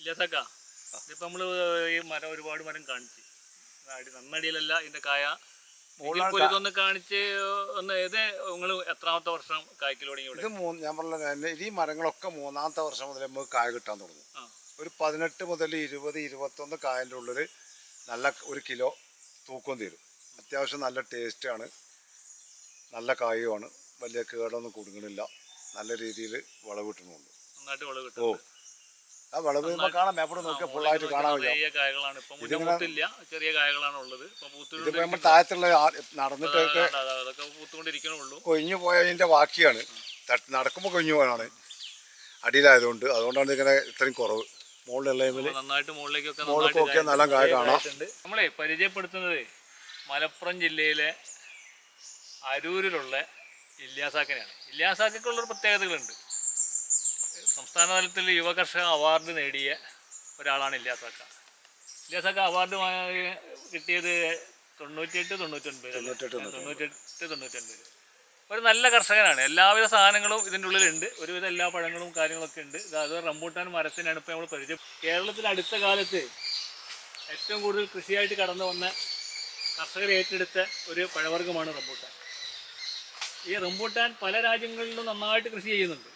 ഇല്ലാത്തക്ക ഇതിപ്പോ നമ്മൾ ഈ മരം ഒരുപാട് മരം കാണിച്ച്. അടി നന്നടിയിലല്ല ഇതിന്റെ കായ. ഇതൊന്ന് കാണിച്ച് ഒന്ന് ഏത് നിങ്ങൾ എത്രാമത്തെ വർഷം കായ്ക്കൽ തുടങ്ങി ഇത് മൂന്ന് ഞാൻ പറഞ്ഞ ഈ മരങ്ങളൊക്കെ മൂന്നാമത്തെ വർഷം മുതൽ നമുക്ക് കായ കിട്ടാൻ തുടങ്ങും. ഒരു പതിനെട്ട് മുതൽ ഇരുപത് ഇരുപത്തൊന്ന് കായന്റെ ഉള്ളിൽ നല്ല ഒരു കിലോ തൂക്കം തരും. അത്യാവശ്യം നല്ല ടേസ്റ്റാണ് നല്ല കായുമാണ്. വലിയ കേടൊന്നും കുടുങ്ങണില്ല. നല്ല രീതിയിൽ വിളവ് കിട്ടുന്നുണ്ട്. നന്നായിട്ട് വിളവ് ഓ. ആ വിളവ് കാണാം. മേപ്പർ നോക്കിയാൽ ഫുള്ളായിട്ട് കാണാൻ ചെറിയ കായകളാണ് ഇപ്പൊ മുന്നേ ഇതിങ്ങനെ- പൂത്തില്ല ചെറിയ കായകളാണ് ഉള്ളത്. ഇപ്പൊ ഇതിപ്പോ താഴത്തുള്ള ആ- നടന്നിട്ടൊക്കെ അതൊക്കെ പൂത്തുകൊണ്ടിരിക്കണുള്ളൂ. കൊഴിഞ്ഞു പോയതിന്റെ ബാക്കിയാണ്. തട്ട് നടക്കുമ്പോൾ പോയാണ് അടിയിലായതുകൊണ്ട് അതുകൊണ്ടാണ് ഇങ്ങനെ ഇത്രയും കുറവ്. മുകളിലുള്ള നന്നായിട്ട് മുകളിലേക്കൊക്കെ മുകളിലേക്ക് നോക്കിയാൽ നല്ല കായ കാണാം. നമ്മളെ പരിചയപ്പെടുത്തുന്നത് മലപ്പുറം ജില്ലയിലെ അരൂരിലുള്ള ഇല്യാസാക്കിനെയാണ്. ഇല്യാസാക്കുള്ളൊരു പ്രത്യേകതകളുണ്ട്. സംസ്ഥാന തലത്തിൽ യുവകർഷക അവാർഡ് നേടിയ ഒരാളാണ് ഇല്ലാസക്ക ഇല്ലാസക്ക അവാർഡ് കിട്ടിയത് തൊണ്ണൂറ്റിയെട്ട് തൊണ്ണൂറ്റൊൻപത് തൊണ്ണൂറ്റെട്ട്, തൊണ്ണൂറ്റൊൻപത്. ഒരു നല്ല കർഷകനാണ്. എല്ലാവിധ സാധനങ്ങളും ഇതിന്റെ ഉള്ളിലുണ്ട്. ഒരുവിധ എല്ലാ പഴങ്ങളും കാര്യങ്ങളൊക്കെ ഉണ്ട്. അത് റംബൂട്ടാൻ മരത്തിനാണ് ഇപ്പോൾ നമ്മൾ പരിചയം. കേരളത്തിൽ അടുത്ത കാലത്ത് ഏറ്റവും കൂടുതൽ കൃഷിയായിട്ട് കടന്നു വന്ന കർഷകർ ഏറ്റെടുത്ത ഒരു പഴവർഗമാണ് റംബൂട്ടാൻ. ഈ റംബൂട്ടാൻ പല രാജ്യങ്ങളിലും നന്നായിട്ട് കൃഷി ചെയ്യുന്നുണ്ട്.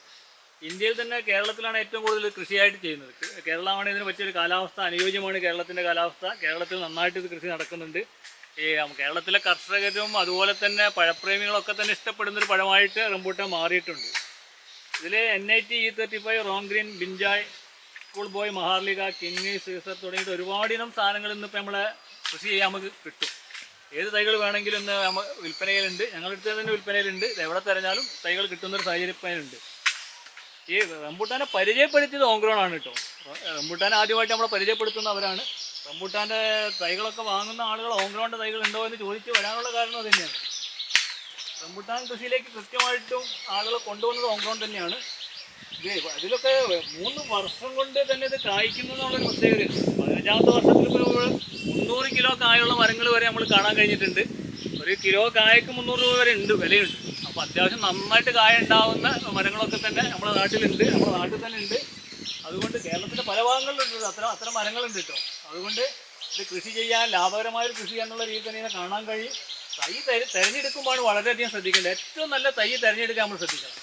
ഇന്ത്യയിൽ തന്നെ കേരളത്തിലാണ് ഏറ്റവും കൂടുതൽ കൃഷിയായിട്ട് ചെയ്യുന്നത്. കേരളമാണ് ഇതിന് പറ്റിയൊരു കാലാവസ്ഥ അനുയോജ്യമാണ് കേരളത്തിന്റെ കാലാവസ്ഥ. കേരളത്തിൽ നന്നായിട്ട് ഇത് കൃഷി നടക്കുന്നുണ്ട്. ഈ കേരളത്തിലെ കർഷകരും അതുപോലെ തന്നെ പഴപ്രേമികളൊക്കെ തന്നെ ഇഷ്ടപ്പെടുന്ന ഒരു പഴമായിട്ട് റംബൂട്ടാൻ മാറിയിട്ടുണ്ട്. ഇതിൽ N I T E thirty five Rongrien Binjai school boy Maharlika king Caesar തുടങ്ങിയിട്ട് ഒരുപാട് ഇനം സാധനങ്ങൾ ഇന്നിപ്പോൾ നമ്മളെ കൃഷി ചെയ്യാൻ നമുക്ക് കിട്ടും. ഏത് തൈകൾ വേണമെങ്കിലും ഇന്ന് വിൽപ്പനയിലുണ്ട്. ഞങ്ങളുടെ അടുത്ത് തന്നെ വിൽപ്പനയിലുണ്ട്. എവിടെ തിരഞ്ഞാലും തൈകൾ കിട്ടുന്നൊരു സാഹചര്യപ്പനുണ്ട് ഈ റംബൂട്ടാനെ പരിചയപ്പെടുത്തിയത് ഓങ്ക്രോൺ ആണ് കേട്ടോ. റംബൂട്ടാനെ ആദ്യമായിട്ട് നമ്മളെ പരിചയപ്പെടുത്തുന്നവരാണ്. റംബൂട്ടാന്റെ തൈകളൊക്കെ വാങ്ങുന്ന ആളുകൾ ഓങ്ക്രോണിന്റെ തൈകൾ ഉണ്ടോ എന്ന് ചോദിച്ച് വരാനുള്ള കാരണം അത് തന്നെയാണ്. റംബൂട്ടാൻ കൃഷിയിലേക്ക് കൃത്യമായിട്ടും ആളുകൾ കൊണ്ടുവന്നത് ഓങ്ക്രോൺ തന്നെയാണ്. അതിലൊക്കെ മൂന്ന് വർഷം കൊണ്ട് തന്നെ ഇത് കായ്ക്കുന്നു എന്നുള്ളൊരു പ്രത്യേകത പതിനഞ്ചാമത്തെ വർഷത്തിൽ മുന്നൂറ് കിലോ കായുള്ള മരങ്ങൾ വരെ നമ്മൾ കാണാൻ കഴിഞ്ഞിട്ടുണ്ട്. ഒരു കിലോ കായക്ക് മുന്നൂറ് രൂപ വരെ ഉണ്ട് വിലയുണ്ട്. അപ്പോൾ അത്യാവശ്യം നന്നായിട്ട് കായ ഉണ്ടാവുന്ന മരങ്ങളൊക്കെ തന്നെ നമ്മുടെ നാട്ടിലുണ്ട്. നമ്മുടെ നാട്ടിൽ തന്നെ ഉണ്ട്. അതുകൊണ്ട് കേരളത്തിന്റെ പല ഭാഗങ്ങളിലുണ്ട്. അത്ര അത്തരം മരങ്ങളുണ്ട് കേട്ടോ. അതുകൊണ്ട് ഇത് കൃഷി ചെയ്യാൻ ലാഭകരമായ ഒരു കൃഷി എന്നുള്ള രീതിയിൽ തന്നെ ഇതിനെ കാണാൻ കഴിയും. തൈ തെര തിരഞ്ഞെടുക്കുമ്പോഴാണ് വളരെയധികം ശ്രദ്ധിക്കേണ്ടത്. ഏറ്റവും നല്ല തൈ തിരഞ്ഞെടുക്കാൻ നമ്മൾ ശ്രദ്ധിക്കണം.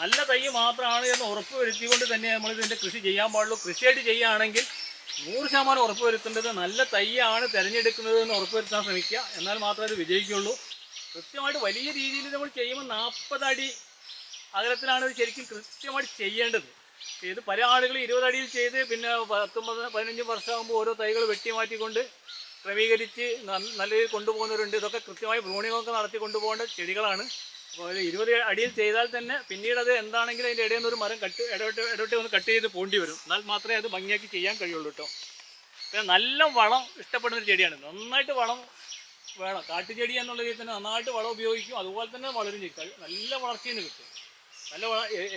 നല്ല തൈ മാത്രമാണ് എന്ന് ഉറപ്പ് വരുത്തിക്കൊണ്ട് തന്നെ നമ്മൾ ഇതിന്റെ കൃഷി ചെയ്യാൻ പാടുള്ളൂ. കൃഷിയായിട്ട് ചെയ്യുകയാണെങ്കിൽ നൂറ് ശതമാനം ഉറപ്പ് വരുത്തേണ്ടത് നല്ല തൈയാണ് തിരഞ്ഞെടുക്കുന്നത് എന്ന് ഉറപ്പ് വരുത്താൻ ശ്രമിക്കുക. എന്നാൽ മാത്രമേ അത് വിജയിക്കുള്ളൂ കൃത്യമായിട്ട് വലിയ രീതിയിൽ നമ്മൾ ചെയ്യുമ്പോൾ നാൽപ്പത് അടി അകലത്തിലാണ് ഇത് ശരിക്കും കൃത്യമായിട്ട് ചെയ്യേണ്ടത്. ഇത് പല ആളുകൾ ഇരുപത് അടിയിൽ ചെയ്ത് പിന്നെ പത്തൊമ്പത് പതിനഞ്ച് വർഷമാകുമ്പോൾ ഓരോ തൈകൾ വെട്ടി മാറ്റിക്കൊണ്ട് ക്രമീകരിച്ച് നല്ല രീതിയിൽ കൊണ്ടുപോകുന്നവരുണ്ട്. ഇതൊക്കെ കൃത്യമായി ബ്രൂണിങ്ങൊക്കെ നടത്തി കൊണ്ടുപോകേണ്ട ചെടികളാണ്. അപ്പോൾ ഇരുപത് അടിയിൽ ചെയ്താൽ തന്നെ പിന്നീട് അത് എന്താണെങ്കിലും അതിന്റെ ഇടയിൽ നിന്ന് ഒരു മരം കട്ട് ഇടവിട്ട് ഇടവിട്ട് ഒന്ന് കട്ട് ചെയ്ത് പോണ്ടി വരും. എന്നാൽ മാത്രമേ അത് ഭംഗിയാക്കി ചെയ്യാൻ കഴിയുള്ളൂ കേട്ടോ. പിന്നെ നല്ല വളം ഇഷ്ടപ്പെടുന്ന ഒരു ചെടിയാണ്. നന്നായിട്ട് വളം വേണം. കാട്ടുചെടി എന്നുള്ള രീതിയിൽ തന്നെ നന്നായിട്ട് വളം ഉപയോഗിക്കും. അതുപോലെ തന്നെ വളരും ചെയ്യും. നല്ല വളർച്ചയിൽ നിന്ന് കിട്ടും. നല്ല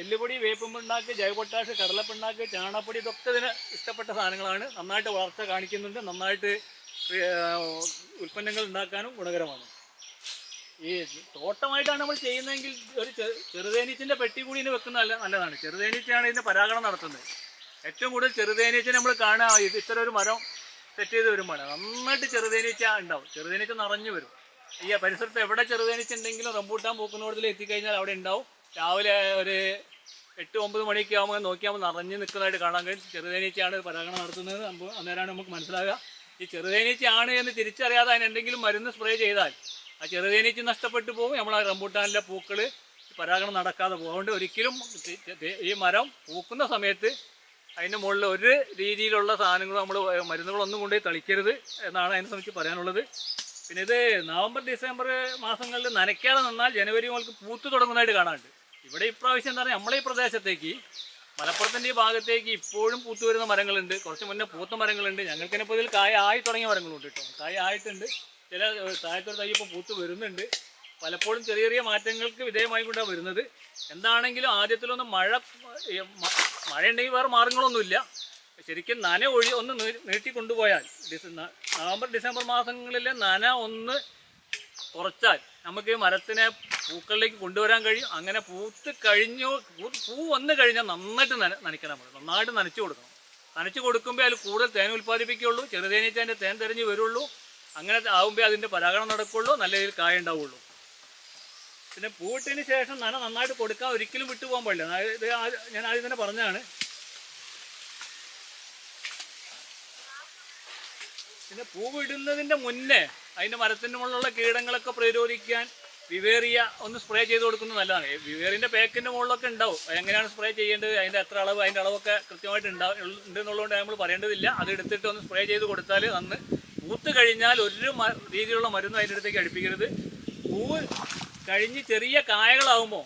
എല്ലുപൊടി വേപ്പും പിണ്ണാക്ക് ജൈവപൊട്ടാഷ് കടലപ്പിണ്ണാക്ക് ചാണപ്പൊടി ഇതൊക്കെ ഇതിന് ഇഷ്ടപ്പെട്ട സാധനങ്ങളാണ്. നന്നായിട്ട് വളർച്ച കാണിക്കുന്നുണ്ട്. നന്നായിട്ട് ഉൽപ്പന്നങ്ങൾ ഉണ്ടാക്കാനും ഗുണകരമാണ്. ഈ തോട്ടമായിട്ടാണ് നമ്മൾ ചെയ്യുന്നതെങ്കിൽ ഒരു ചെറുതേനീച്ചിന്റെ പെട്ടി കൂടി ഇതിന് വെക്കുന്നത് നല്ല നല്ലതാണ്. ചെറുതേനീച്ചയാണ് ഇതിന്റെ പരാഗണം നടത്തുന്നത്. ഏറ്റവും കൂടുതൽ ചെറുതേനീച്ച നമ്മൾ കാണുക. ഇത് ഇത്തരം ഒരു മരം സെറ്റ് ചെയ്ത് വരുമ്പോഴാണ് നന്നായിട്ട് ചെറുതേനീച്ച ഉണ്ടാവും. ചെറുതേനീച്ച നിറഞ്ഞു വരും. ഈ പരിസരത്ത് എവിടെ ചെറുതേനീച്ച ഉണ്ടെങ്കിലും റംബൂട്ടാൻ പൂക്കുന്നോടത്തിൽ എത്തിക്കഴിഞ്ഞാൽ അവിടെ ഉണ്ടാവും. രാവിലെ ഒരു എട്ട് ഒമ്പത് മണിയൊക്കെ ആകുമ്പോൾ നോക്കിയാൽ നിറഞ്ഞു നിൽക്കുന്നതായിട്ട് കാണാൻ കഴിയും. ചെറുതേനീച്ചയാണ് പരാഗണം നടത്തുന്നത്. അന്നേരമാണ് നമുക്ക് മനസ്സിലാകുക ഈ ചെറുതേനീച്ചയാണ് എന്ന് തിരിച്ചറിയാതെ അതിന് എന്തെങ്കിലും മരുന്ന് സ്പ്രേ ചെയ്താൽ ആ ചെറുതേനീച്ച നഷ്ടപ്പെട്ടു പോകും. നമ്മൾ ആ റംബൂട്ടാനിലെ പൂക്കൾ പരാഗണം നടക്കാതെ പോകും. അതുകൊണ്ട് ഒരിക്കലും ഈ മരം പൂക്കുന്ന സമയത്ത് അതിന്റെ മുകളിൽ ഒരു രീതിയിലുള്ള സാധനങ്ങൾ നമ്മൾ മരുന്നുകളൊന്നും കൊണ്ട് തളിക്കരുത് എന്നാണ് അതിനെ സംബന്ധിച്ച് പറയാനുള്ളത്. പിന്നെ ഇത് നവംബർ ഡിസംബർ മാസങ്ങളിൽ നനയ്ക്കാതെ നിന്നാൽ ജനുവരി മുതൽക്ക് പൂത്ത് തുടങ്ങുന്നതായിട്ട് കാണാറുണ്ട് ഇവിടെ ഇപ്രാവശ്യം എന്താ പറയുക നമ്മളെ ഈ പ്രദേശത്തേക്ക് മലപ്പുറത്തിന്റെ ഈ ഭാഗത്തേക്ക് ഇപ്പോഴും പൂത്തു വരുന്ന മരങ്ങളുണ്ട്. കുറച്ച് മുന്നേ പൂത്ത മരങ്ങളുണ്ട്. ഞങ്ങൾക്ക് തന്നെ ഇപ്പോൾ ഇതിൽ കായ ആയി തുടങ്ങിയ മരങ്ങളുണ്ട് കേട്ടോ. കായ ആയിട്ടുണ്ട്. ചില താഴത്തൊരു തൈ ഇപ്പോൾ പൂത്ത് വരുന്നുണ്ട്. പലപ്പോഴും ചെറിയ ചെറിയ മാറ്റങ്ങൾക്ക് വിധേയമായി കൊണ്ടാണ് വരുന്നത്. എന്താണെങ്കിലും ആദ്യത്തിലൊന്ന് മഴ മഴ ഉണ്ടെങ്കിൽ വേറെ മാർഗങ്ങളൊന്നുമില്ല. ശരിക്കും നന ഒഴി ഒന്ന് നീട്ടിക്കൊണ്ടുപോയാൽ നവംബർ ഡിസംബർ മാസങ്ങളിലെ നന ഒന്ന് കുറച്ചാൽ നമുക്ക് മരത്തിനെ പൂക്കളിലേക്ക് കൊണ്ടുവരാൻ കഴിയും. അങ്ങനെ പൂത്ത് കഴിഞ്ഞു പൂ വന്നു കഴിഞ്ഞാൽ നന്നായിട്ട് നന നനയ്ക്കണം നമ്മൾ. നന്നായിട്ട് നനച്ചു കൊടുക്കണം. നനച്ചു കൊടുക്കുമ്പോൾ അതിൽ കൂടുതൽ തേൻ ഉൽപ്പാദിപ്പിക്കുകയുള്ളൂ. ചെറുതേനീച്ച അതിന്റെ തേൻ തെരഞ്ഞു വരുള്ളൂ. അങ്ങനെ ആകുമ്പോൾ അതിന്റെ പരാഗണം നടക്കുള്ളൂ നല്ല രീതിയിൽ കായ ഉണ്ടാവുള്ളൂ. പിന്നെ പൂവിട്ടതിന് ശേഷം നന നന്നായിട്ട് കൊടുക്കാൻ ഒരിക്കലും വിട്ടു പോകാൻ പാടില്ല ഞാൻ ആദ്യം തന്നെ പറഞ്ഞതാണ്. പിന്നെ പൂവിടുന്നതിന്റെ മുന്നേ അതിന്റെ മരത്തിന്റെ മുകളിലുള്ള കീടങ്ങളൊക്കെ പ്രതിരോധിക്കാൻ വിവേറിയ ഒന്ന് സ്പ്രേ ചെയ്ത് കൊടുക്കുന്നത് നല്ലതാണ്. വിവേറിന്റെ പാക്കിന്റെ മുകളിലൊക്കെ ഉണ്ടാവും. എങ്ങനെയാണ് സ്പ്രേ ചെയ്യേണ്ടത്? അതിന്റെ എത്ര അളവ് അതിന്റെ അളവൊക്കെ കൃത്യമായിട്ട് ഉണ്ടാവും ഉണ്ട് എന്നുള്ളതുകൊണ്ട് നമ്മൾ പറയേണ്ടതില്ല അത് എടുത്തിട്ട് ഒന്ന് സ്പ്രേ ചെയ്ത് കൊടുത്താൽ അന്ന് പൂത്ത് കഴിഞ്ഞാൽ ഒരു രീതിയിലുള്ള മരുന്നും അതിന്റെ അടുത്തേക്ക് അടുപ്പിക്കരുത്. പൂവ് കഴിഞ്ഞ് ചെറിയ കായകളാവുമ്പോൾ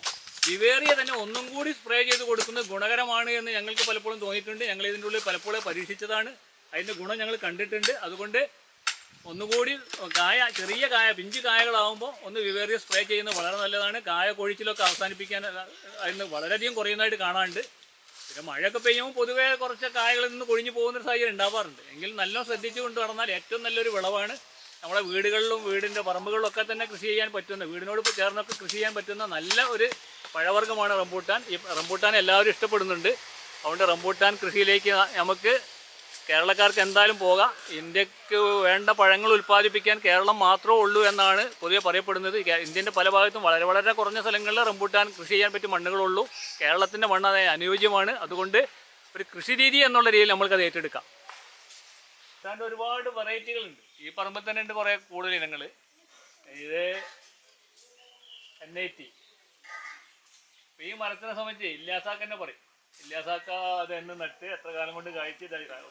വിവേറിയ തന്നെ ഒന്നും കൂടി സ്പ്രേ ചെയ്ത് കൊടുക്കുന്നത് ഗുണകരമാണ് എന്ന് ഞങ്ങൾക്ക് പലപ്പോഴും തോന്നിയിട്ടുണ്ട്. ഞങ്ങൾ ഇതിന്റെ ഉള്ളിൽ പലപ്പോഴും പരീക്ഷിച്ചതാണ്. അതിന്റെ ഗുണം ഞങ്ങൾ കണ്ടിട്ടുണ്ട്. അതുകൊണ്ട് ഒന്നുകൂടി കായ ചെറിയ കായ പിഞ്ച് കായകളാവുമ്പോൾ ഒന്ന് വിവേറിയ സ്പ്രേ ചെയ്യുന്നത് വളരെ നല്ലതാണ്. കായ കൊഴിച്ചിലൊക്കെ അവസാനിപ്പിക്കാൻ അതിന് വളരെയധികം കുറയുന്നതായിട്ട് കാണാറുണ്ട് പിന്നെ മഴയൊക്കെ പെയ്യുമ്പോൾ പൊതുവേ കുറച്ച് കായകളിൽ നിന്ന് കൊഴിഞ്ഞു പോകുന്ന സാഹചര്യം ഉണ്ടാവാറുണ്ട്. എങ്കിൽ നല്ല ശ്രദ്ധിച്ചു കൊണ്ട് നടന്നാൽ ഏറ്റവും നല്ലൊരു വിളവാണ്. നമ്മുടെ വീടുകളിലും വീടിന്റെ പറമ്പുകളിലും ഒക്കെ തന്നെ കൃഷി ചെയ്യാൻ പറ്റുന്ന വീടിനോട് ചേർന്നൊക്കെ കൃഷി ചെയ്യാൻ പറ്റുന്ന നല്ല ഒരു പഴവർഗമാണ് റംബൂട്ടാൻ. ഈ റംബൂട്ടാൻ എല്ലാവരും ഇഷ്ടപ്പെടുന്നുണ്ട്. അതുകൊണ്ട് റംബൂട്ടാൻ കൃഷിയിലേക്ക് നമുക്ക് കേരളക്കാർക്ക് എന്തായാലും പോകാം. ഇന്ത്യയ്ക്ക് വേണ്ട പഴങ്ങൾ ഉൽപ്പാദിപ്പിക്കാൻ കേരളം മാത്രമേ ഉള്ളൂ എന്നാണ് പൊതുവെ പറയപ്പെടുന്നത്. ഇന്ത്യന്റെ പല ഭാഗത്തും വളരെ വളരെ കുറഞ്ഞ സ്ഥലങ്ങളിൽ റംബൂട്ടാൻ കൃഷി ചെയ്യാൻ പറ്റിയ മണ്ണുകളുള്ളൂ. കേരളത്തിന്റെ മണ്ണ് അനുയോജ്യമാണ് അതുകൊണ്ട് ഒരു കൃഷി രീതി എന്നുള്ള രീതിയിൽ നമ്മൾക്കത് ഏറ്റെടുക്കാം. റംബൂട്ടാന്റെ ഒരുപാട് വെറൈറ്റികളുണ്ട്. ഈ പറമ്പിൽ തന്നെ ഉണ്ട് കുറേ കൂടുതൽ ഇനങ്ങൾ ഇത് എൻ ഐ ടി ഈ മരത്തിനെ സംബന്ധിച്ച് ഇല്ലാസാക്ക തന്നെ പറയും. ഇല്ലാസാക്ക അത് എന്ന് നട്ട് എത്ര കാലം കൊണ്ട് കായ്ച്ച്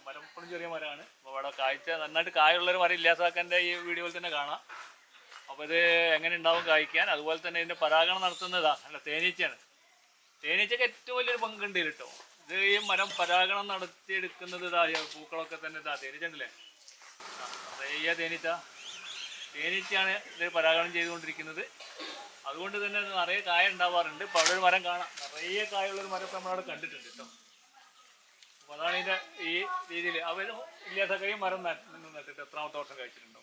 മരം ഇപ്പോഴും ചെറിയ മരമാണ്. അപ്പോൾ അവിടെ കായ്ച്ച നന്നായിട്ട് കായുള്ളൊരു മരം ഇല്ലാസാക്കന്റെ ഈ വീഡിയോയിൽ തന്നെ കാണാം. അപ്പോൾ ഇത് എങ്ങനെ ഉണ്ടാവും കായ്ക്കാൻ? അതുപോലെ തന്നെ ഇതിന്റെ പരാഗണം നടത്തുന്നതാ. അല്ല തേനീച്ചയാണ്. തേനീച്ചക്ക് ഏറ്റവും വലിയൊരു പങ്കുണ്ട് കേട്ടോ ഇത് ഈ മരം പരാഗണം നടത്തിയെടുക്കുന്നത് ഇതാ ഈ പൂക്കളൊക്കെ തന്നെ ഇതാ തേനീച്ചണ്ടല്ലേ നിറയെ തേനീച്ച. തേനീച്ചയാണ് ഇത് പരാഗണം ചെയ്തുകൊണ്ടിരിക്കുന്നത്. അതുകൊണ്ട് തന്നെ നിറയെ കായ ഉണ്ടാവാറുണ്ട്. ഇപ്പോൾ അവിടെ ഒരു മരം കാണാം. നിറയെ കായുള്ളൊരു മരം നമ്മളവിടെ കണ്ടിട്ടുണ്ട് കേട്ടോ. അപ്പോൾ അതാണ് ഇതിന്റെ ഈ രീതിയിൽ അവർ ഇല്ലാത്ത മരം നട്ടിട്ട് എത്രാമത്തെ വർഷം കഴിച്ചിട്ടുണ്ടോ?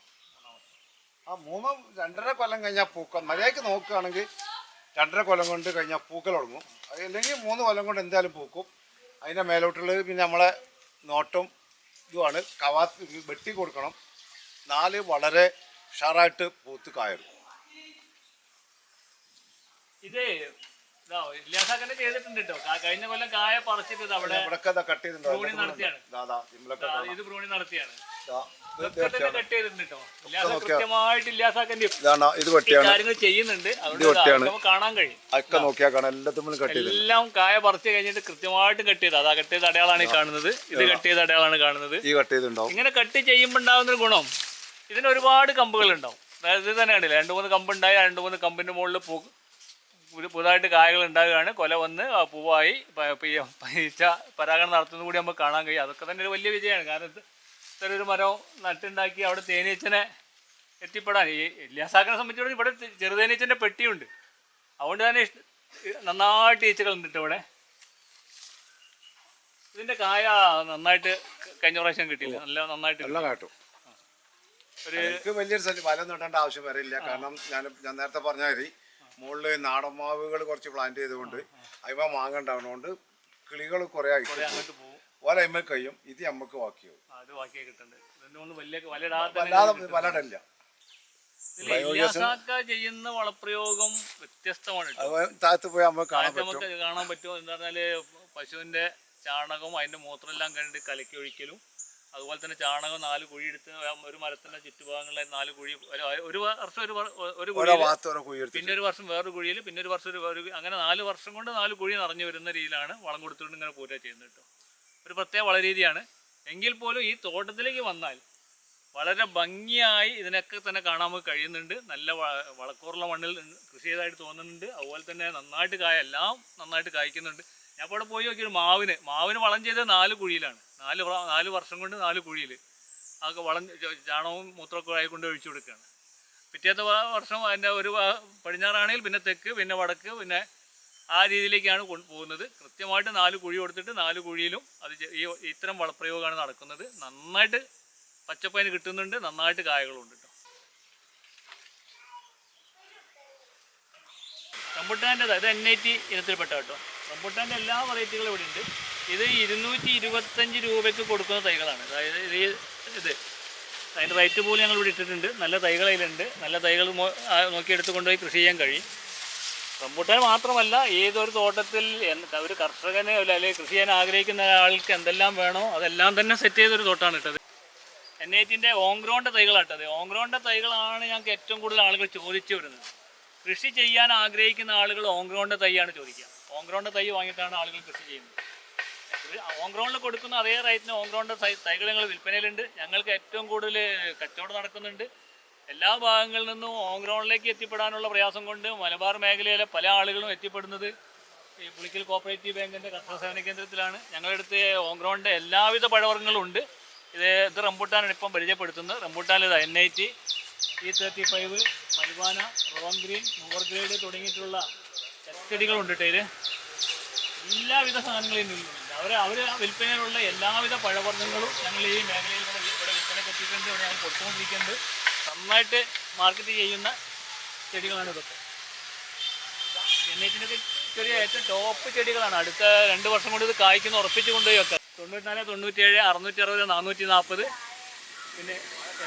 ആ മൂന്ന് രണ്ടര കൊല്ലം കഴിഞ്ഞാൽ പൂക്കൾ മര്യാദയ്ക്ക് നോക്കുകയാണെങ്കിൽ രണ്ടര കൊല്ലം കൊണ്ട് കഴിഞ്ഞാൽ പൂക്കൾ തുടങ്ങും. അല്ലെങ്കിൽ മൂന്ന് കൊല്ലം കൊണ്ട് എന്തായാലും പൂക്കും. അതിന്റെ മേലോട്ടുള്ളത് പിന്നെ നമ്മളെ നോട്ടും ഇതുമാണ്. കവാത്ത് വെട്ടി കൊടുക്കണം. നാല് വളരെ ഉഷാറായിട്ട് പൂത്ത് കായറും ഇത് ഇല്ലാസാക്കന്നെ ചെയ്തിട്ടുണ്ട് കേട്ടോ കഴിഞ്ഞ കൊല്ലം കായ പറിച്ചിട്ട് അവിടെ ഇതാ കട്ട്. ചെയ്തിട്ടുണ്ടോ. ബ്രൂണി നടത്തിയാണ്. ഇതാ, വെട്ടിയാണ്. അക്ക നോക്കിയാൽ കാണാം. എല്ലാത്തുമ്പോഴും കട്ട് ചെയ്ത് എല്ലാം കായ പറിച്ചു കഴിഞ്ഞിട്ട് കൃത്യമായിട്ട് കട്ട് ചെയ്ത് അതാ കട്ട് ചെയ്ത അടയാളാണ് കാണുന്നത്. ഇത് കട്ട് ചെയ്ത അടയാളാണ് കാണുന്നത്. ഈ കട്ട് ചെയ്തുണ്ടാവും ഇങ്ങനെ കട്ട് ചെയ്യുമ്പോൾ ഉണ്ടാകുന്ന ഒരു ഗുണം. ഇതിന് ഒരുപാട് കമ്പുകൾ ഉണ്ടാവും അതായത് ഇത് തന്നെ കണ്ടില്ല രണ്ട് മൂന്ന് കമ്പ് ഉണ്ടായി രണ്ട് മൂന്ന് കമ്പിന്റെ മുകളിൽ പൂ പുതു- പുതുതായിട്ട് കായകൾ ഉണ്ടാകുകയാണ്. കൊല വന്ന് പൂവായി പീച്ച പരാഗണം നടത്തുന്നത് കൂടി നമുക്ക് കാണാൻ കഴിയും. അതൊക്കെ തന്നെ ഒരു വലിയ വിജയമാണ്. കാരണം ഇത് ഇത്ര മരം നട്ടുണ്ടാക്കി അവിടെ തേനീച്ചനെ എത്തിപ്പെടാൻ. ഈ ഇല്ലാസാക്കിനെ സംബന്ധിച്ചിടത്തോളം ഇവിടെ ചെറുതേനീച്ചന്റെ പെട്ടിയുണ്ട്. അതുകൊണ്ട് തന്നെ നന്നായിട്ട് ഈച്ചകളുണ്ട് കേട്ടോ ഇവിടെ. ഇതിന്റെ കായ നന്നായിട്ട് കഴിഞ്ഞ പ്രാവശ്യം കിട്ടിയില്ല. നല്ല നന്നായിട്ട് നല്ല കാട്ടു. ഒരു എനിക്ക് വലിയൊരു സ്ഥലം വല നടേണ്ട ആവശ്യം വരില്ല കാരണം ഞാൻ ഞാൻ നേരത്തെ പറഞ്ഞ മതി മുകളിൽ നാടൻ മാവുകൾ കുറച്ച് പ്ലാന്റ് ചെയ്തുകൊണ്ട് അതിമ മാങ്ങ ഉണ്ടാവുന്നതുകൊണ്ട് കിളികൾ കുറേ ആയിട്ട് പോകും. കഴിയും ഇത് നമുക്ക് ബാക്കിയാവും. അത് ബാക്കിയായി കിട്ടുന്നുണ്ട് ഇതിന്റെ ഒന്ന് വലിയ വലയിടാത്ത ചെയ്യുന്ന വളപ്രയോഗം വ്യത്യസ്തമാണ്. താഴത്ത് പോയി നമുക്ക് കാണാൻ പറ്റും. എന്താ പറഞ്ഞാൽ പശുവിന്റെ ചാണകവും അതിന്റെ മൂത്രം എല്ലാം കണ്ട് കലക്കി ഒഴിക്കലും. അതുപോലെ തന്നെ ചാണകം നാല് കുഴി എടുത്ത് ഒരു മരത്തിന്റെ ചുറ്റുഭാഗങ്ങളിലെ നാല് കുഴി ഒരു- വർഷം ഒരു ഒരു കുഴി പിന്നെ ഒരു വർഷം വേറൊരു കുഴിയിൽ പിന്നെ ഒരു വർഷം ഒരു അങ്ങനെ നാല് വർഷം കൊണ്ട് നാല് കുഴി നിറഞ്ഞു വരുന്ന രീതിയിലാണ് വളം കൊടുത്തുകൊണ്ട് ഇങ്ങനെ പൂര ചെയ്യുന്നത് കേട്ടോ. ഒരു പ്രത്യേക വള രീതിയാണ് എങ്കിൽ പോലും ഈ തോട്ടത്തിലേക്ക് വന്നാൽ വളരെ ഭംഗിയായി ഇതിനൊക്കെ തന്നെ കാണാൻ കഴിയുന്നുണ്ട്. നല്ല വളക്കൂറുള്ള മണ്ണിൽ കൃഷി ചെയ്തതായിട്ട് തോന്നുന്നുണ്ട്. അതുപോലെ തന്നെ നന്നായിട്ട് കായ എല്ലാം നന്നായിട്ട് കായ്ക്കുന്നുണ്ട്. ഞാൻ അവിടെ പോയി നോക്കിയൊരു മാവിന്. മാവിന് വളം ചെയ്തത് നാല് കുഴിയിലാണ്. നാല് നാല് വർഷം കൊണ്ട് നാല് കുഴിയിൽ അതൊക്കെ വളം ചാണകവും മൂത്രമൊക്കെ ആയി കൊണ്ട് ഒഴിച്ചു കൊടുക്കുകയാണ്. പിറ്റേത്തെ വർഷം അതിന്റെ ഒരു പടിഞ്ഞാറാണെങ്കിൽ പിന്നെ തെക്ക് പിന്നെ വടക്ക് പിന്നെ ആ രീതിയിലേക്കാണ് കൊണ്ടുപോകുന്നത്. കൃത്യമായിട്ട് നാല് കുഴി കൊടുത്തിട്ട് നാല് കുഴിയിലും അത് ഈ ഇത്തരം വളപ്രയോഗമാണ് നടക്കുന്നത്. നന്നായിട്ട് പച്ചപ്പതിന് കിട്ടുന്നുണ്ട്. നന്നായിട്ട് കായകളുണ്ട് കേട്ടോ. റംബുട്ടാന്റെ ഇത് എൻ ഐ ടി ഇനത്തിൽപ്പെട്ട കേട്ടോ. റംബുട്ടാന്റെ എല്ലാ വെറൈറ്റികളും ഇവിടെ ഉണ്ട് ഇത് ഇരുന്നൂറ്റി ഇരുപത്തഞ്ച് രൂപയ്ക്ക് കൊടുക്കുന്ന തൈകളാണ്. അതായത് ഇത് ഇത് അതിന്റെ റേറ്റ് പോലും ഞങ്ങൾ ഇവിടെ ഇട്ടിട്ടുണ്ട്. നല്ല തൈകൾ അതിലുണ്ട്. നല്ല തൈകൾ നോക്കി കൊണ്ടുപോയി കൃഷി ചെയ്യാൻ കഴിയും. റംബൂട്ടാൻ മാത്രമല്ല ഏതൊരു തോട്ടത്തിൽ ഒരു കർഷകന് അല്ലെങ്കിൽ കൃഷി ചെയ്യാൻ ആഗ്രഹിക്കുന്ന ആൾക്ക് എന്തെല്ലാം വേണോ അതെല്ലാം തന്നെ സെറ്റ് ചെയ്തൊരു തോട്ടാണ് ഇട്ടത് എൻ ഐറ്റിന്റെ ഓങ്ക്രോണിന്റെ തൈകളാട്ടത് ഓങ്ക്രോണിന്റെ തൈകളാണ് ഞങ്ങൾക്ക് ഏറ്റവും കൂടുതൽ ആളുകൾ ചോദിച്ചു വരുന്നത്. കൃഷി ചെയ്യാൻ ആഗ്രഹിക്കുന്ന ആളുകൾ ഓങ്ക്രോണിന്റെ തൈയാണ് ചോദിക്കുക. ഓങ്ക്രോണിന്റെ തൈ വാങ്ങിയിട്ടാണ് ആളുകൾ കൃഷി ചെയ്യുന്നത്. ഓങ്ക്രോണിൽ കൊടുക്കുന്ന അതേ റേറ്റിന് തൈ തൈകൾ ഞങ്ങൾ വിൽപ്പനയിലുണ്ട്. ഞങ്ങൾക്ക് ഏറ്റവും കൂടുതൽ കച്ചവടം നടക്കുന്നുണ്ട്. എല്ലാ ഭാഗങ്ങളിൽ നിന്നും ഓങ്ക്രോണിലേക്ക് എത്തിപ്പെടാനുള്ള പ്രയാസം കൊണ്ട് മലബാർ മേഖലയിലെ പല ആളുകളും എത്തിപ്പെടുന്നത് ഈ പുളിക്കൽ കോപ്പറേറ്റീവ് ബാങ്കിന്റെ കർഷക സേവന കേന്ദ്രത്തിലാണ്. ഞങ്ങളുടെ അടുത്ത് ഗ്രൗണ്ട് എല്ലാവിധ പഴവർഗങ്ങളും ഉണ്ട്. ഇത് ഇത് റംബൂട്ടാനാണ് ഇപ്പം പരിചയപ്പെടുത്തുന്നത്. റംബൂട്ടാൻ ഇത് N I T E thirty five മലബാന Ron green മൂവർ ഗ്രേഡ് തുടങ്ങിയിട്ടുള്ള ചെടികളുണ്ട് കേട്ടോ ഇതിൽ എല്ലാവിധ സാധനങ്ങളും ഇതിനുള്ളിലുണ്ട് അവർ അവർ വിൽപ്പനയിലുള്ള എല്ലാവിധ പഴവർഗങ്ങളും ഞങ്ങൾ ഈ മേഖലയിൽ ഇവിടെ വിൽപ്പനയ്ക്ക് എത്തിയിട്ടുണ്ട്. ഇവിടെ ഞങ്ങൾ കൊടുത്തുകൊണ്ടിരിക്കുന്നുണ്ട്. നന്നായിട്ട് മാർക്കറ്റ് ചെയ്യുന്ന ചെടികളാണ് ഇതൊക്കെ. എണ്ണീറ്റിന്റെ ചെറിയ ഏറ്റവും ടോപ്പ് ചെടികളാണ്. അടുത്ത രണ്ട് വർഷം കൊണ്ട് ഇത് കായ്ക്കുന്ന ഉറപ്പിച്ച് കൊണ്ടുപോയി വെക്കാം. തൊണ്ണൂറ്റിനാല് തൊണ്ണൂറ്റിയേഴ് അറുന്നൂറ്റി അറുപത് നാനൂറ്റി നാൽപ്പത് പിന്നെ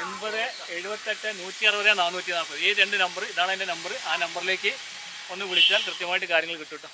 എൺപത് എഴുപത്തെട്ട് നൂറ്റി അറുപത് നാനൂറ്റി നാൽപ്പത് ഈ രണ്ട് നമ്പർ ഇതാണ് എന്റെ നമ്പർ ആ നമ്പറിലേക്ക് ഒന്ന് വിളിച്ചാൽ കൃത്യമായിട്ട് കാര്യങ്ങൾ കേട്ടോ